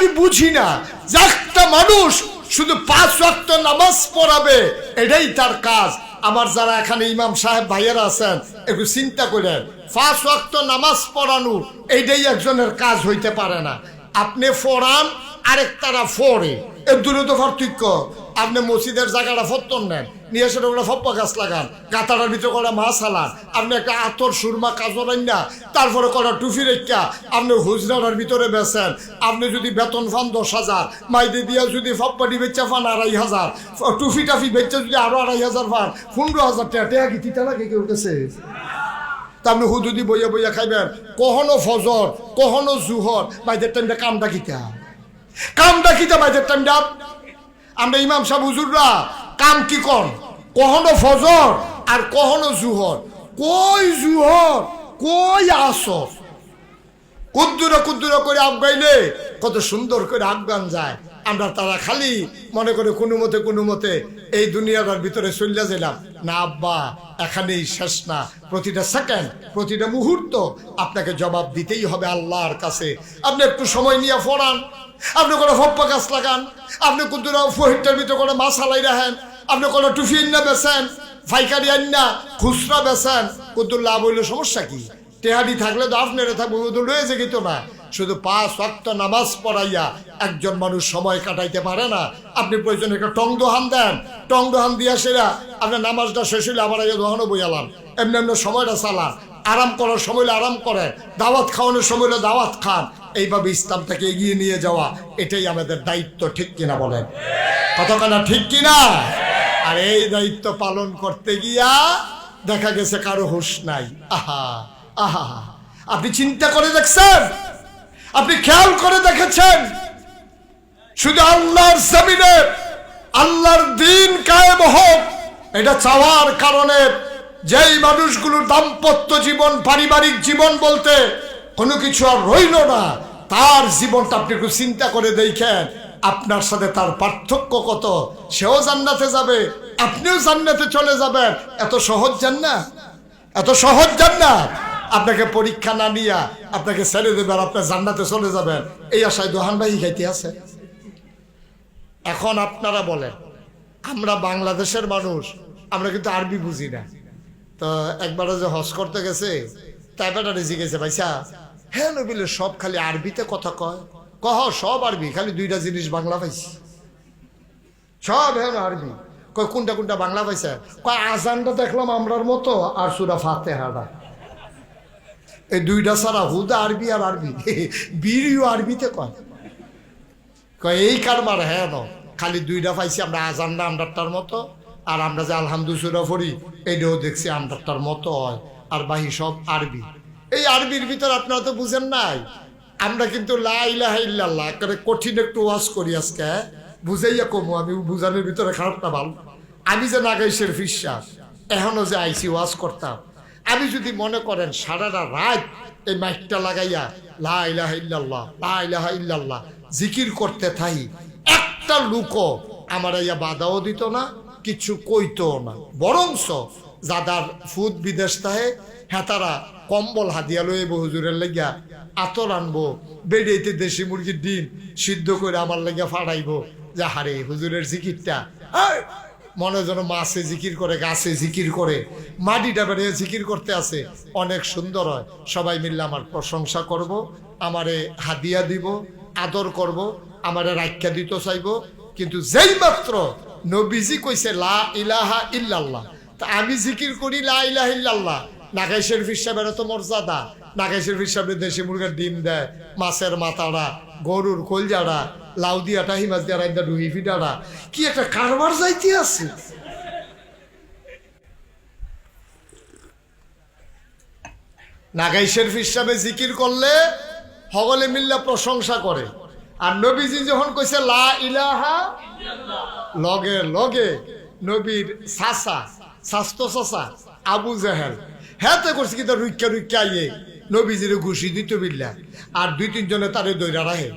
আমি বুঝি না। যে একটা মানুষ শুধু পাঁচ ওয়াক্ত নামাজ পড়াবে, এটাই তার কাজ। আমার যারা এখানে ইমাম সাহেব ভাইয়েরা আছেন, একটু চিন্তা করেন। পাঁচ ওয়াক্ত নামাজ পড়ানো এইটাই একজনের কাজ হইতে পারে না। আপনি ফোরান আরেক তারা ফোরে এর দূরে তো পার্থক্য আপনি মসজিদের জায়গাটা ফত্তন নেন, নিয়ে এসে ওগুলো ফপ্পা গাছ লাগান গাতাটার ভিতরে করা মাছ হালান, আপনি একটা আতর, সুরমা কাজরাইন না, তারপরে করা টুফি রেখা, আপনি হুজরার ভিতরে বেছেন, আপনি যদি বেতন ফান দশ হাজার, মাইদে দিয়ে যদি ফপ্পাটি বেচা ফান আড়াই হাজার টুফি টাফি বেচে যদি আরও আড়াই হাজার ফান পনেরো হাজার টাকা কি তিতা লাগে কেউ গেছে? আপনি হুদুদি বইয়া বইয়া খাইবেন, কখনো ফজর, কখনো জুহর বাইদের টাইমটা কামটা কিতা? কামটা কিতা বাইদের টাইমটা? আমরা ইমাম সাহেব, হুজুররা, কাম কি কর কখনো ফজর আর কখনো জুহর। কই জুহর? কই আসর? কুদ্দুরে কুদ্দুরে করে আগাইলে কত সুন্দর করে আফগান যায়। আমরা তারা খালি মনে করে কোনো মতে কোনো মতে এই দুনিয়াটার ভিতরে চলিয়া গেলাম না আব্বা, এখানেই শেষ না। প্রতিটা সেকেন্ড প্রতিটা মুহূর্ত আপনাকে জবাব দিতেই হবে আল্লাহর কাছে। আপনি একটু সময় নিয়ে ফোরান আপনি কোনো ফপ্পা গাছ লাগান। আপনি কুদ্দুরা ফহিরটার ভিতরে কোনো মাছ হালাই রাখেন। আপনি কোনো টুফি আন্না বেছেন ফাইকারি আন্না খুচরা বেছেন। কুদ্দুর লাভ হইলে সমস্যা কি? টেহারি থাকলে তো আপনারা থাকব তো রয়েছে কিন্তু না। শুধু পাঁচ ওয়াক্ত নামাজ পড়াইয়া একজন মানুষ সময় কাটাইতে পারে না। আপনি প্রয়োজন একটা টং দোহান দেন। টং দোহান দিয়া সেরা আপনার নামাজটা শেষ হইলে আবার এই দোহানও বইয়ালাম এমনি এমনি সময়টা চালান। আরাম করার সময় আরাম করে দাওয়াত খাওয়ানোর সময় দাওয়াত খান। এইভাবে ইসলামটাকে এগিয়ে নিয়ে যাওয়া, এটাই আমাদের দায়িত্ব, ঠিক কিনা বলেন? কতখানা ঠিক কিনা? আর এই দায়িত্ব পালন করতে গিয়া দেখা গেছে কারও হুশ নাই। আহা আহা। আপনি চিন্তা করে দেখছেন? আপনি খেয়াল করে দেখেছেন? শুধু আল্লাহর জমিনে আল্লাহর দিন কায়েম হোক, এটা চাওয়ার কারণে যেই মানুষগুলোর দাম্পত্য জীবন, পারিবারিক জীবন বলতে কোনো কিছু আর রইল না, তার জীবনটা আপনি একটু চিন্তা করে দেখেন, আপনার সাথে তার পার্থক্য কত? সেও জান্নাতে যাবে, আপনিও জান্নাতে চলে যাবেন। এত সহজ জান্নাত? এত সহজ জান্নাত? আপনাকে পরীক্ষা না নিয়া আপনাকে ছেড়ে দেবে আর আপনার জান্নাতে চলে যাবেন। এই আশায় দোহান ভাই খাইতে আছে। এখন আপনারা বলেন, আমরা বাংলাদেশের মানুষ, আমরা কিন্তু আরবি বুঝি না। তো একবারে যে হজ করতে গেছে, তাই বেটা রেজি গেছে ভাইসা হ্যাঁ নবিলে, সব খালি আরবিতে কথা কয়। কহ, সব আরবি, খালি দুইটা জিনিস বাংলা পাইছি। সব হ্যাঁ আরবি। কয়, কোনটা কোনটা বাংলা পাইছে? কয়, আজানটা দেখলাম আমরার মতো আর সুরা ফাতে হাডা এই দুইটা ছাড়া হুদা আরবি আর আরবি। বিড়িও আরবিতে কয়? কয়, এই কারবার হ্যাঁ ন খালি দুইটা পাইছি আমরা আজানটা আমরারটার মতো, আর আমরা যে আলহামদুসুরা পড়ি এইটাও দেখছি আমরারটার মতো হয়, আর বাহি সব আরবি। এই আরবির ভিতর আপনারা তো বুঝেন নাই। আমরা কিন্তু লাইলাহ ইল্লাল্লাহ করে কঠিন একটু ওয়াজ করি আজকে হ্যাঁ? বুঝাইয়া কমু, আমি বুঝানোর ভিতরে খারাপটা ভালো। আমি যে নাগাইশের বিশ্বাস, এখনও যে আইসি ওয়াজ করতাম। আমি যদি মনে করেন সারাটা রাত এই মাইকটা লাগাইয়া, লা ইলাহা ইল্লাল্লাহ, লা ইলাহা ইল্লাল্লাহ, জিকির করতে থাই একটা লুকো আমার ইয়া বাধাও দিত না, কিছু কইতো না। বরংস যাদার ফুদ বিদেশ তাহে হেতারা কম্বল হাতিয়া লয়ে হুজুরের লাগিয়া আতর আনব বেড়িয়েতে দেশি মুরগির ডিম সিদ্ধ করে আমার লাগিয়া ফাড়াইবো, যা হারে হুজুরের জিকিরটা মনে যেন মাছে জিকির করে গাছে জিকির করে। মাটিটা বেড়ে জিকির করতে আছে। অনেক সুন্দর হয়। সবাই মিললে আমার প্রশংসা করব, আমারে হাদিয়া দিব, আদর করব, আমারে রাখ্যা দিতে চাইব। কিন্তু যেই মাত্র নবীজি কইছে, লা ইলাহা ইল্লাল্লাহ তা আমি জিকির করি, লা ইলাহা ইল্লাল্লাহ নাগাইশের ফিসাবের তো মর্যাদা। নাগাইশের ফিসাবের দেশি মুরগের ডিম দেয়, মাছের মাথাটা, গরুর কলজাড়া লাউ দিয়াটা হিমাজ দিয়া রাইন্দা ডুহি ফিডাড়া কি একটা কারবার যাইতে আছে। নাগাইশের ফিসাবে জিকির করলে হগলে মিল্লা প্রশংসা করে। আর নবীজি যখন কইছে, লা ইলাহা লগে লগে নবীর সাসা, স্বাস্থ্য সাসা, আবু জাহেল হ্যাঁ করছে কিন্তু রুইকা রুইকা আইয়ে। নবীজিরে ঘুষি, দিত বিল্লা। আর দুই তিনজনে তারে দৈরা রাহে